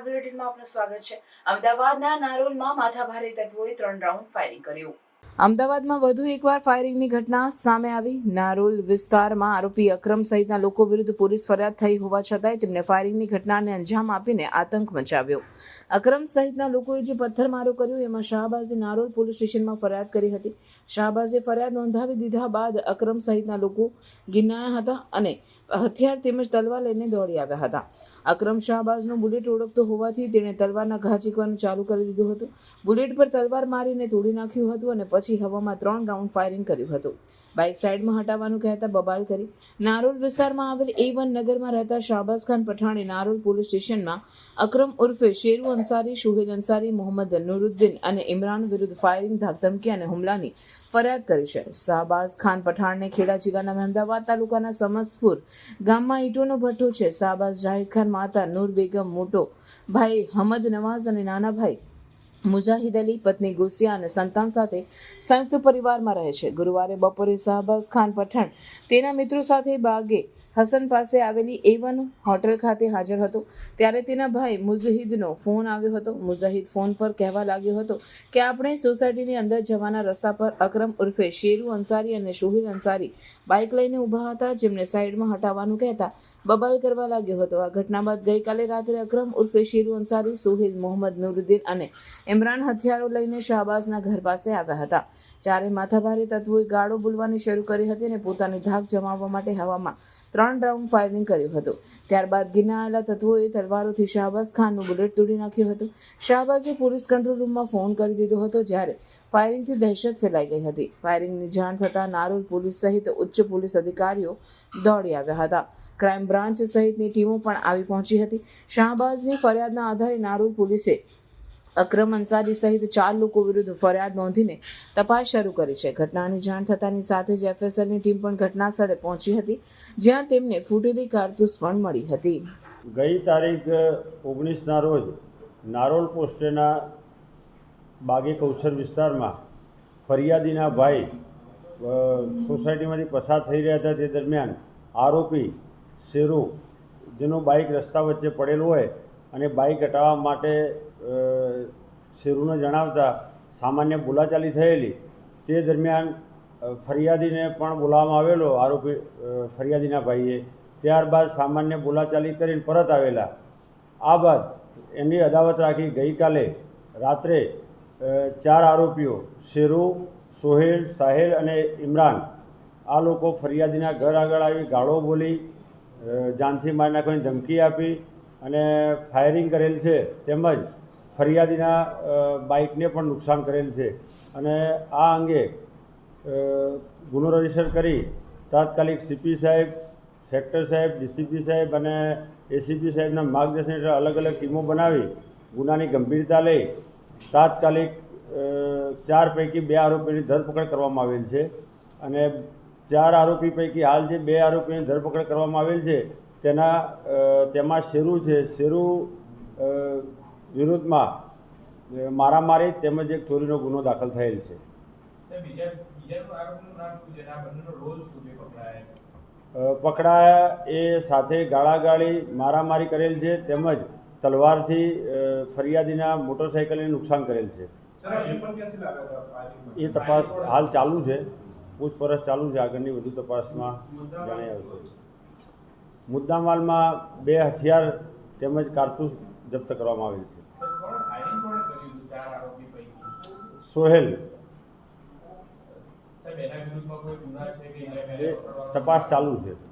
Star બુલેટિનમાં આપનું સ્વાગત છે. અમદાવાદના નારોલમાં માથાભારે તત્વોએ ત્રણ રાઉન્ડ ફાયરિંગ કર્યું. અમદાવાદમાં વધુ એકવાર ફાયરિંગની ઘટના સામે આવી. નારોલ વિસ્તારમાં આરોપી અક્રમ સહિતના લોકો વિરુદ્ધ પોલીસ ફરિયાદ થઈ હોવા છતાંય તેમને ફાયરિંગની ઘટનાને અંજામ આપીને આતંક મચાવ્યો. અક્રમ સહિતના લોકોએ જે પથ્થરમારો કર્યો, એમાં શાહબાઝે નારોલ પોલીસ સ્ટેશનમાં ફરિયાદ કરી હતી. શાહબાઝે ફરિયાદ નોંધાવી દીધા બાદ અક્રમ સહિતના લોકો ગિરનાયા હતા અને હથિયાર તેમજ તલવાર લઈને દોડી આવ્યા હતા. અક્રમ શાહબાઝનો બુલેટ ઓળખતો હોવાથી તેણે તલવારના ઘા ચીકવાનું ચાલુ કરી દીધું હતું. બુલેટ પર તલવાર મારીને તોડી નાખ્યું હતું અને પછી હવામાં ત્રણ રાઉન્ડ ફાયરિંગ કર્યું હતું. બાઇક સાઇડમાં હટાવવાનું કહેતા બબાલ કરી. નારોલ વિસ્તારમાં આવેલ એ વન નગરમાં રહેતા શાહબાઝ ખાન પઠાણે નારોલ પોલીસ સ્ટેશનમાં અક્રમ ઉર્ફે શેરુ અંસારી શુહેલ અંસારી, મોહમ્મદ નુરુદ્દીન અને ઇમરાન વિરુદ્ધ ફાયરિંગ ધાકધમકી અને હુમલાની ફરિયાદ કરી છે. શાહબાઝ ખાન પઠાણને ખેડા જિલ્લાના મહેમદાવાદ તાલુકાના સમસપુર ગામમાં ઈંટોનો ભઠ્ઠો છે. શાહબાઝ જાહિદ ખાન માતા નૂર બેગમ મોટો ભાઈ હમદ નવાઝ અને નાના ભાઈ મુજાહિદ અલી, પત્ની ગુસિયા અને સંતાન સાથે સંયુક્ત પરિવારમાં રહે છે. ગુરુવારે બપોરે શાહબાઝ ખાન પઠાણ તેના મિત્રો સાથે બાગે હસન પાસે આવેલી એવન હોટેલ ખાતે હાજર હતો. ત્યારે તેના ભાઈ મુજાહિદનો ફોન આવ્યો હતો. મુજાહિદ ફોન પર કહેવા લાગ્યો હતો કે, આપણે સોસાયટીની અંદર જવાના રસ્તા પર અકરમ ઉર્ફે શેરુ અંસારી અને શોહિલ અંસારી બાઇક લઈને ઊભા હતા, જેમને સાઈડમાં હટાવવાનું કહેતા બબાલ કરવા લાગ્યો હતો. આ ઘટના બાદ ગઈકાલે રાત્રે અકરમ ઉર્ફે શેરુ અંસારી સોહિલ મોહમ્મદ નુરુદ્દીન અને ઇમરાન હથિયારો લઈને શાહબાઝના ઘર પાસે આવ્યા હતા. ચારે માથાભારે તત્વોએ ગાળો બોલવાની શરૂ કરી હતી અને પોતાની ધાક જમાવવા માટે હવામાં ત્રણ રાઉન્ડ ફાયરિંગ કર્યું હતું. ત્યારબાદ ગિરનાયેલા તત્વોએ તલવારોથી શાહબાઝ ખાનનું બુલેટ તોડી નાખ્યું હતું. શાહબાઝે પોલીસ કંટ્રોલ રૂમમાં ફોન કરી દીધો હતો, જ્યારે ફાયરિંગથી દહેશત ફેલાઈ ગઈ હતી. ફાયરિંગની જાણ થતાં નારોલ પોલીસ સહિત ઉચ્ચ પોલીસ અધિકારીઓ દોડી આવ્યા હતા. ક્રાઇમ બ્રાન્ચ સહિતની ટીમો પણ આવી પહોંચી હતી. શાહબાઝની ફરિયાદના આધારે નારોલ પોલીસે અક્રમ અંસારી સહિત ચાર લોકો વિરુદ્ધ ફરિયાદ નોંધીને તપાસ શરૂ કરી છે. ઘટનાની જાણ થતાની સાથે જ એફએસએલની ટીમ પણ ઘટના સ્થળે પહોંચી હતી, જ્યાં તેમને ફૂટેલી કારતૂસ પણ મળી હતી. ગઈ તારીખ, ઓગણીસના રોજ નારોલ પોસ્ટેના બાગે કૌશલ વિસ્તારમાં ફરિયાદીના ભાઈ સોસાયટીમાંથી પસાર થઈ રહ્યા હતા. તે દરમિયાન આરોપી શેરુ, જેનું બાઇક રસ્તા વચ્ચે પડેલું હોય અને બાઇક હટાવવા માટે શેરુને જણાવતા સામાન્ય બોલાચાલી થયેલી. તે દરમિયાન ફરિયાદીને પણ બોલાવવામાં આવેલો આરોપી ફરિયાદીના ભાઈએ. ત્યારબાદ સામાન્ય બોલાચાલી કરીને પરત આવેલા. આ બાદ એની અદાવત રાખી ગઈકાલે રાત્રે ચાર આરોપીઓ, શેરુ, સોહેલ, સાહેલ અને ઇમરાન, આ લોકો ફરિયાદીના ઘર આગળ આવી ગાળો બોલી જાનથી મારી નાખવાની ધમકી આપી અને ફાયરિંગ કરેલ છે તેમજ ફરિયાદીના બાઇકને પણ નુકસાન કરેલ છે. અને આ અંગે ગુનો રજિસ્ટર કરી તાત્કાલિક સીપી સાહેબ, સેક્ટર સાહેબ, ડીસીપી સાહેબ અને એસીપી સાહેબના માર્ગદર્શન હેઠળ અલગ અલગ ટીમો બનાવી ગુનાની ગંભીરતા લઈ તાત્કાલિક ચાર પૈકી બે આરોપીની ધરપકડ કરવામાં આવેલ છે. અને ચાર આરોપી પૈકી હાલ જે બે આરોપીની ધરપકડ કરવામાં આવેલ છે તેના તેમાં શેરુ છે. શેરુ વિરુદ્ધમાં મારામારી તેમજ એક ચોરીનો ગુનો દાખલ થયેલ છે. પકડાયા એ? સાથે ગાળાગાળી મારામારી કરેલ છે તેમજ તલવારથી ફરિયાદીના મોટરસાઇકલને નુકસાન કરેલ છે? એ તપાસ હાલ ચાલુ છે. પૂછપરછ ચાલુ છે. આગળની વધુ તપાસમાં જણાઈ આવશે. મુદ્દામાલમાં બે હથિયાર તેમજ કારતૂસ જપ્ત કરવામાં આવેલ છે. સોહેલ. તપાસ ચાલુ છે.